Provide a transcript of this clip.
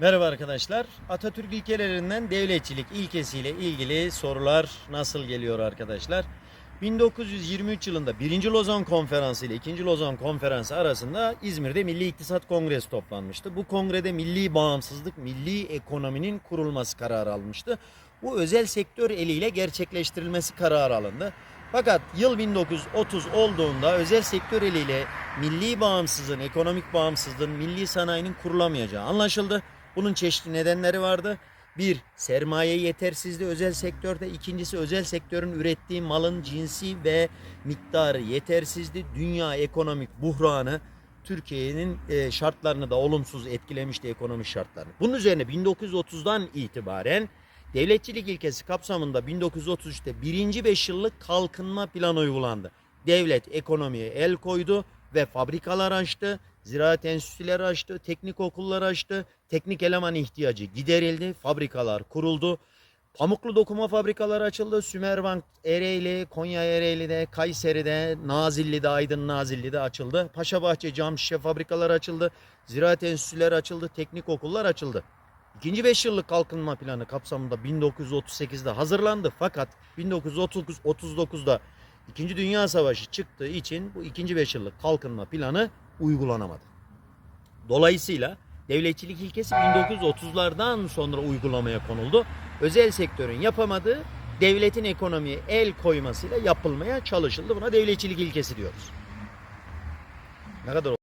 Merhaba arkadaşlar. Atatürk ilkelerinden devletçilik ilkesiyle ilgili sorular nasıl geliyor arkadaşlar? 1923 yılında 1. Lozan Konferansı ile 2. Lozan Konferansı arasında İzmir'de Milli İktisat Kongresi toplanmıştı. Bu kongrede milli bağımsızlık, milli ekonominin kurulması kararı almıştı. Bu özel sektör eliyle gerçekleştirilmesi kararı alındı. Fakat yıl 1930 olduğunda özel sektör eliyle milli bağımsızlığın, ekonomik bağımsızlığın, milli sanayinin kurulamayacağı anlaşıldı. Bunun çeşitli nedenleri vardı. Bir, sermaye yetersizliği özel sektörde. İkincisi özel sektörün ürettiği malın cinsi ve miktarı yetersizdi. Dünya ekonomik buhranı Türkiye'nin e, şartlarını da olumsuz etkilemişti ekonomik şartlarını. Bunun üzerine 1930'dan itibaren devletçilik ilkesi kapsamında 1933'te birinci beş yıllık kalkınma planı uygulandı. Devlet ekonomiye el koydu ve fabrikalar açtı, ziraat enstitüleri açtı, teknik okullar açtı, teknik eleman ihtiyacı giderildi, fabrikalar kuruldu. Pamuklu dokuma fabrikaları açıldı. Sümerbank Ereğli, Konya Ereğli'de, Kayseri'de, Nazilli'de, Aydın Nazilli'de açıldı. Paşabahçe cam şişe fabrikaları açıldı. Ziraat enstitüleri açıldı. Teknik okullar açıldı. İkinci 5 yıllık kalkınma planı kapsamında 1938'de hazırlandı. Fakat 1939'da İkinci Dünya Savaşı çıktığı için bu ikinci 5 yıllık kalkınma planı uygulanamadı. Dolayısıyla devletçilik ilkesi 1930'lardan sonra uygulamaya konuldu. Özel sektörün yapamadığı devletin ekonomiye el koymasıyla yapılmaya çalışıldı. Buna devletçilik ilkesi diyoruz. Ne kadar